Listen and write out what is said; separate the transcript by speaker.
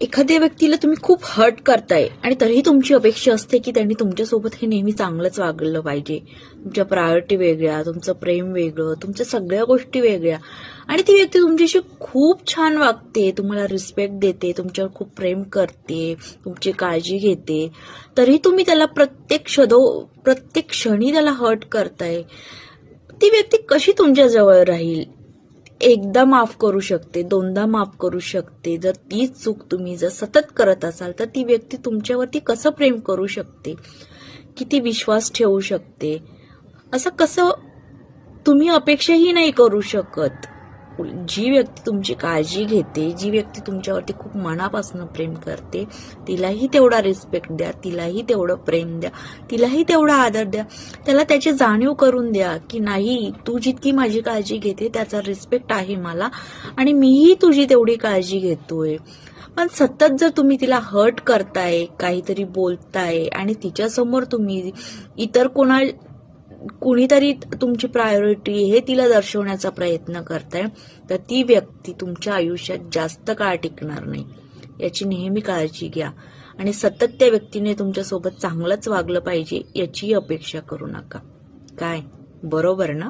Speaker 1: एखाद्या व्यक्तीला तुम्ही खूप हर्ट करताय आणि तरीही तुमची अपेक्षा असते की त्यांनी तुमच्यासोबत हे नेहमी चांगलंच वागलं पाहिजे. तुमच्या प्रायोरिटी वेगळ्या तुमचं प्रेम वेगळं तुमच्या सगळ्या गोष्टी वेगळ्या. आणि ती व्यक्ती तुमच्याशी खूप छान वागते तुम्हाला रिस्पेक्ट देते तुमच्यावर खूप प्रेम करते तुमची काळजी घेते. तरी तुम्ही त्याला प्रत्येक क्षदो प्रत्येक क्षणी त्याला हर्ट करताय. ती व्यक्ती कशी तुमच्याजवळ राहील? एकदा माफ करू शकते दोनदा माफ करू शकते. जर तीच चूक तुम्ही जर सतत करत असाल तर ती व्यक्ती तुमच्यावरती कसं प्रेम करू शकते? किती विश्वास ठेवू शकते? असं कसं तुम्ही अपेक्षाही नाही करू शकत. जी व्यक्ती तुमची काळजी घेते जी व्यक्ती तुमच्यावरती खूप मनापासून प्रेम करते तिलाही तेवढा रिस्पेक्ट द्या तिलाही तेवढं प्रेम द्या तिलाही तेवढा आदर द्या. त्याला त्याची जाणीव करून द्या की नाही तू जितकी माझी काळजी घेते त्याचा रिस्पेक्ट आहे मला आणि मीही तुझी तेवढी काळजी घेतोय. पण सतत जर तुम्ही तिला हर्ट करताय काहीतरी बोलताय आणि तिच्यासमोर तुम्ही इतर कोणा कुणीतरी तुमची प्रायोरिटी हे तिला दर्शवण्याचा प्रयत्न करताय तर ती व्यक्ती तुमच्या आयुष्यात जास्त काळ टिकणार नाही. याची नेहमी काळजी घ्या. आणि सतत त्या व्यक्तीने तुमच्यासोबत चांगलंच वागलं पाहिजे याची अपेक्षा करू नका. काय? बरोबर ना?